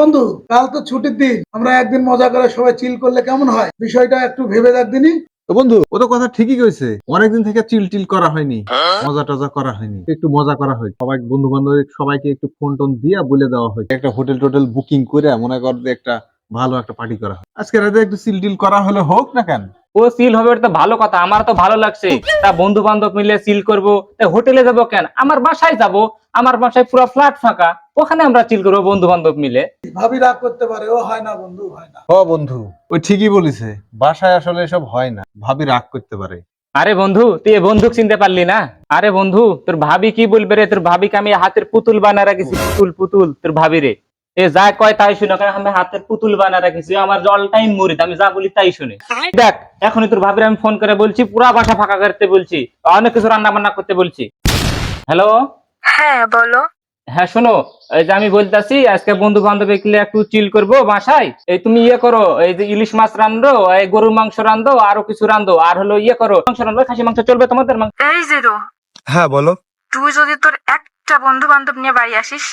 বন্ধু, কাল তো ছুটির দিন। আমরা একদিন মজা করে সবাই চিল করলে কেমন হয়? বিষয়টা একটু ভেবে দেখ দিনই তো বন্ধু, ও তো কথা ঠিকই কইছে। অনেকদিন থেকে চিল টিল করা হয়নি। মজা টজা করা হয়নি। একটু মজা করা হয় সবাই বন্ধু বান্ধব সবাইকে একটু ফোন টোন দিয়ে বলে দেওয়া হয় একটা হোটেল টোটেল বুকিং করে মনে কর একটা ভালো একটা পার্টি করা হয়। আজকে রাতে একটু চিল টিল করা হলে হোক না কেন? ও সিল হবে ওটা তো ভালো কথা আমার তো ভালো লাগছে। তা বন্ধু বান্ধব মিলে সিল করব তা হোটেলে যাব কেন? আমার বাসায় যাব আমার বাসায় পুরো ফ্ল্যাট ফাঁকা ওখানে আমরা চিল করব বন্ধু বান্ধব মিলে। ভাবি রাগ করতে পারে ও হয় না বন্ধু হয় না। হ বন্ধু ওই ঠিকই বলিছে বাসায় আসলে এসব হয় না ভাবি রাগ করতে পারে। আরে বন্ধু তুই এ বন্দুক চিনতে পারলি না? আরে বন্ধু তোর ভাবি কি বলবে রে? তোর ভাবিকে আমি হাতের পুতুল বানা রাখিছি পুতুল পুতুল তোর ভাবি রে। এ যা কয় তাই শুনে কয় আমি হাতের পুতুল বানা রাখিছি আমার অল টাইম মরিদ আমি যা বলি তাই শুনে। দেখ এখনই তোর ভাবির আমি ফোন করে বলছি পুরা বাসা ফাঁকা করতে বলছি অনেক কিছু রান্না বান্না করতে বলছি। হ্যালো হ্যাঁ বলো। হ্যাঁ শোনো এই যে আমি বলতেছি আজকে বন্ধু বান্ধব এগুলো একটু চিল করব বাসায়। এই তুমি ইয়ে করো এই যে ইলিশ মাছ রান্ধো এই গরুর মাংস রান্ধো আরও কিছু রান্ধো আর হলো ইয়ে করো মাংস রান্ধো খাসি মাংস চলবে তোমাদের মাংস? এই জিরো। হ্যাঁ বলো। তুই যদি তোর একটা বন্ধু বান্ধব নিয়ে বাড়ি আসিস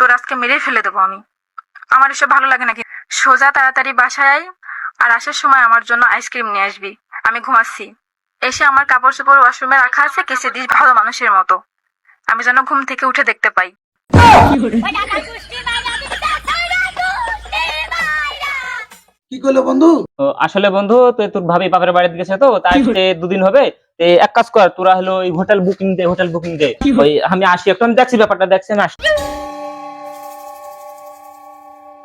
তোর আজকে মেরে ফেলে দেবো আমি। আমার এসব ভালো লাগে নাকি সোজা তাড়াতাড়ি বাসায় আর আসার সময় আমার জন্য আইসক্রিম নিয়ে আসবি। আমি ঘুমাচ্ছি। এসে আমার কাপড় চোপড় ওয়াশরুমে রাখা আছে কেসে দিস ভালো মানুষের মতো। আমি যেন ঘুম থেকে উঠে দেখতে পাই। কি করল বন্ধু? আসলে বন্ধু তো তোর ভাবি বাপের বাড়িতে গেছে তো তাই দুদিন হবে। এক কাজ কর তোরা হলো ওই হোটেল বুকিং দে হোটেল বুকিং দে। ওই আমি আসি একটু আমি দেখছি ব্যাপারটা দেখছি আমি আসি।